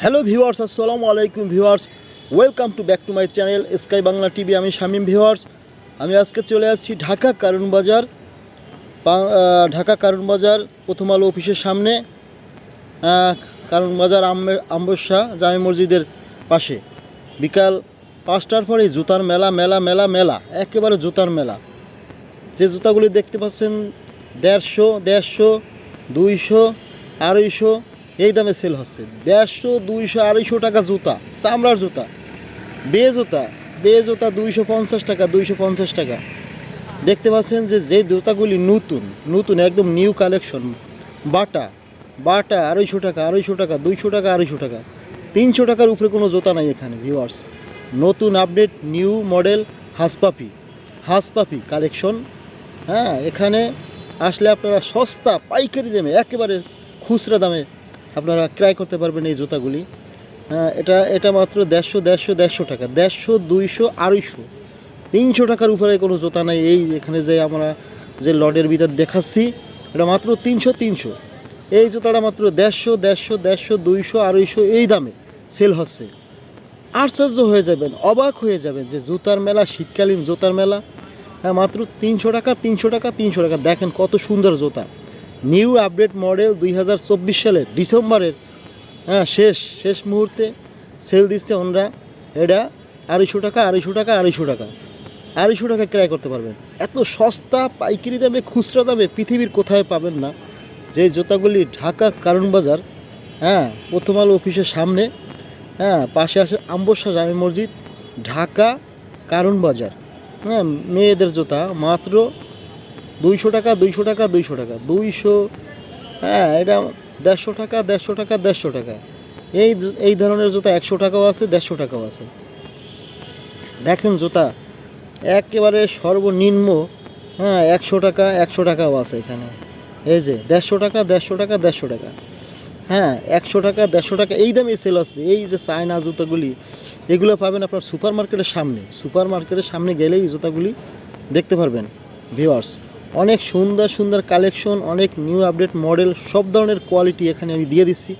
Hello viewers আসসালামু আলাইকুম viewers welcome to back to my channel Sky Bangla TV আমি Shamim viewers আমি আজকে চলে আসছি ঢাকা কারণ বাজার ঢাকা কারণ বাজার, প্রথম আলো অফিসের সামনে কারণ বাজার আম্বে- আম্বসা জামে মসজিদের পাশে। বিকাল পাঁচটার পরে জুতার মেলা মেলা মেলা মেলা, একেবারে জুতার মেলা। যে জুতাগুলি দেখতে পাচ্ছেন, দেড়শো দেড়শো, দুইশো, আড়াইশো এই দামে সেল হচ্ছে। দেড়শো, দুইশো, আড়াইশো টাকা জুতা, চামড়ার জুতা। বে জুতা বে জুতা দুইশো পঞ্চাশ টাকা, দুইশো পঞ্চাশ টাকা। দেখতে পাচ্ছেন যে যে জুতাগুলি নতুন নতুন, একদম নিউ কালেকশন বাটা বাটা আড়াইশো টাকা আড়াইশো টাকা, দুইশো টাকা, আড়াইশো টাকা। তিনশো টাকার উপরে কোনো জুতা নাই এখানে ভিউয়ার্স নতুন update new model Hush Puppy. Hush Puppy collection হ্যাঁ এখানে আসলে আপনারা সস্তা, পাইকারি দামে, একেবারে খুচরা দামে আপনারা ক্রয় করতে পারবেন এই জুতাগুলি। হ্যাঁ এটা এটা মাত্র দেড়শো দেড়শো দেড়শো টাকা, দেড়শো, দুইশো, আড়াইশো। তিনশো টাকার উপরে কোনো জুতা নাই। এই এখানে যে আমরা যে লডের ভিতর দেখাচ্ছি, এটা মাত্র তিনশো তিনশো। এই জুতাটা মাত্র দেড়শো দেড়শো দেড়শো, দুইশো, আড়াইশো, এই দামে সেল হচ্ছে। আশ্চর্য হয়ে যাবেন, অবাক হয়ে যাবেন যে জুতার মেলা, শীতকালীন জুতার মেলা হ্যাঁ মাত্র তিনশো টাকা তিনশো টাকা তিনশো টাকা। দেখেন কত সুন্দর জুতা। নিউ আপডেট মডেল দুই হাজার চব্বিশ সালের ডিসেম্বরের হ্যাঁ শেষ শেষ মুহূর্তে সেল দিচ্ছে ওনরা এটা আড়াইশো টাকা আড়াইশো টাকা আড়াইশো টাকা। আড়াইশো টাকা ক্রয় করতে পারবেন। এত সস্তা পাইকারি দামে, খুচরা দামে পৃথিবীর কোথায় পাবেন না। যে জুতাগুলি ঢাকা কারণ বাজার হ্যাঁ প্রথম আলো অফিসের সামনে হ্যাঁ পাশে আছে আম্বসা জামে মসজিদ, ঢাকা কারণ বাজার। হ্যাঁ মেয়েদের জুতা মাত্র দুইশো টাকা দুইশো টাকা দুইশো টাকা, দুইশো হ্যাঁ এটা দেড়শো টাকা দেড়শো টাকা দেড়শো টাকা। এই এই ধরনের জুতা একশো টাকাও আছে, দেড়শো টাকাও আছে। দেখেন জুতা, একেবারে সর্বনিম্ন হ্যাঁ একশো টাকা, একশো টাকাও আছে এখানে। এই যে, দেড়শো টাকা দেড়শো টাকা দেড়শো টাকা। হ্যাঁ একশো টাকা, দেড়শো টাকা, এই দামে সেল আছে। এই যে চায়না জুতাগুলি, এগুলো পাবেন আপনার সুপার মার্কেটের সামনে। সুপার মার্কেটের সামনে গেলেই জুতাগুলি দেখতে পারবেন ভিওয়ার্স অনেক সুন্দর সুন্দর কালেকশন অনেক নিউ আপডেট মডেল সব ধরনের কোয়ালিটি এখানে আমি দিয়ে দিচ্ছি।